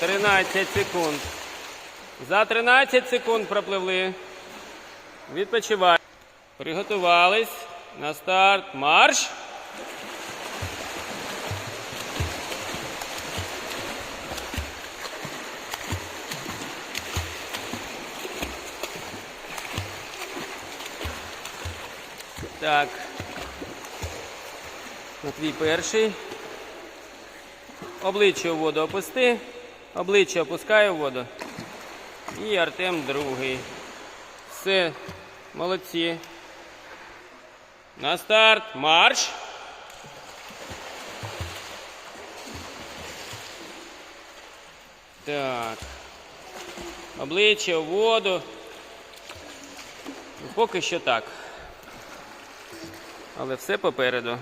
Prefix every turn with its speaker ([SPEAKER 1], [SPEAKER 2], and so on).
[SPEAKER 1] 13 секунд. За 13 секунд пропливли. Відпочивай. Приготувались. На старт. Марш. Так. Матвій перший. Обличчя у воду опусти. Обличчя опускаю в воду. І Артем другий. Все, молодці. На старт. Марш. Так. Обличчя в воду. Поки що так. Але все попереду.